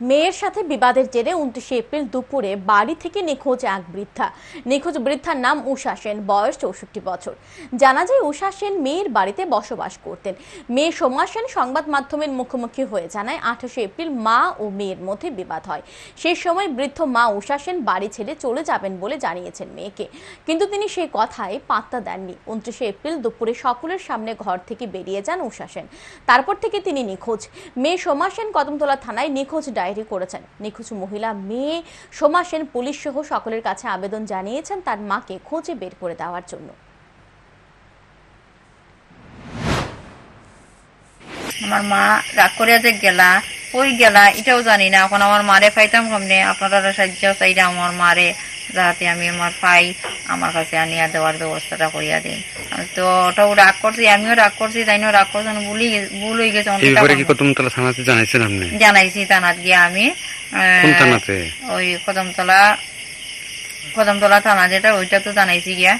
মেয়ের সাথে বিবাদের জেরে উনত্রিশে এপ্রিল দুপুরে বাড়ি থেকে নিখোঁজ এক বৃদ্ধা। নিখোঁজ বৃদ্ধার নাম উষা সেন, বয়স চৌষট্টি বছর। জানা যায় উষা সেন মেয়ের বাড়িতে বসবাস করতেন। মেয়ে সোমা সেন সংবাদ মাধ্যমের মুখোমুখি হয়ে জানায়, আঠাশে এপ্রিল মা ও মেয়ের মধ্যে বিবাদ হয়। সেই সময় বৃদ্ধ মা উষা সেন বাড়ি ছেড়ে চলে যাবেন বলে জানিয়েছেন মেয়েকে। কিন্তু তিনি সেই কথায় পাত্তা দেননি। উনত্রিশে এপ্রিল দুপুরে সকলের সামনে ঘর থেকে বেরিয়ে যান উষা সেন। তারপর থেকে তিনি নিখোঁজ। মেয়ে সোমা সেন কদমতলা থানায় নিখোঁজ ডায়েরি করেছেন। নিখোঁজ মহিলা, মেয়ে, সোমা সেন, পুলিশ সহ সকলের কাছে আবেদন জানিয়েছেন তার মাকে খোঁজে বের করে দেওয়ার জন্য। আমার মা রাগ করে যে গেলা ওই গেলা, এটাও জানি না। এখন আমার মারে পাইতাম কমনে? আপনারা সাহায্য চাইলে আমার মারে যাতে আমি আমার পাই আমার কাছে আনিয়া দেওয়ার ব্যবস্থাটা করিয়া দিন। আমি তো ওটাও রাগ করছি আমিও রাগ করছি তাই না রাগ করছি ভুলি গে- ভুল হয়ে গেছে জানাইছি থানাত গিয়ে আমি ওই কদমতলা কদমতলা থানা যেটা ওইটা তো জানাইছি গিয়া।